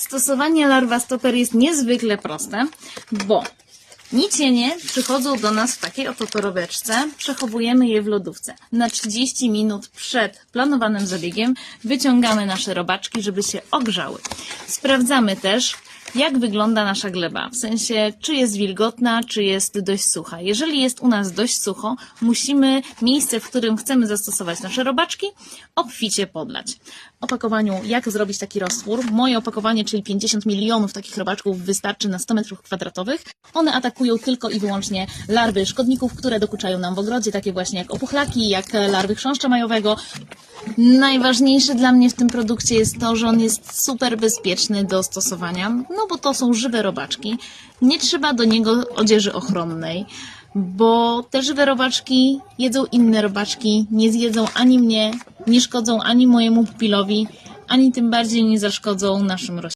Stosowanie larwa stoper jest niezwykle proste, bo nicienie przychodzą do nas w takiej oto torebeczce. Przechowujemy je w lodówce. Na 30 minut przed planowanym zabiegiem wyciągamy nasze robaczki, żeby się ogrzały. Sprawdzamy też, jak wygląda nasza gleba. W sensie, czy jest wilgotna, czy jest dość sucha. Jeżeli jest u nas dość sucho, musimy miejsce, w którym chcemy zastosować nasze robaczki, obficie podlać. Opakowaniu, jak zrobić taki roztwór. Moje opakowanie, czyli 50 milionów takich robaczków, wystarczy na 100 metrów kwadratowych. One atakują tylko i wyłącznie larwy szkodników, które dokuczają nam w ogrodzie, takie właśnie jak opuchlaki, jak larwy chrząszcza majowego, Najważniejsze dla mnie w tym produkcie jest to, że on jest super bezpieczny do stosowania, no bo to są żywe robaczki. Nie trzeba do niego odzieży ochronnej, bo te żywe robaczki jedzą inne robaczki, nie zjedzą ani mnie, nie szkodzą ani mojemu pupilowi, ani tym bardziej nie zaszkodzą naszym roślinom.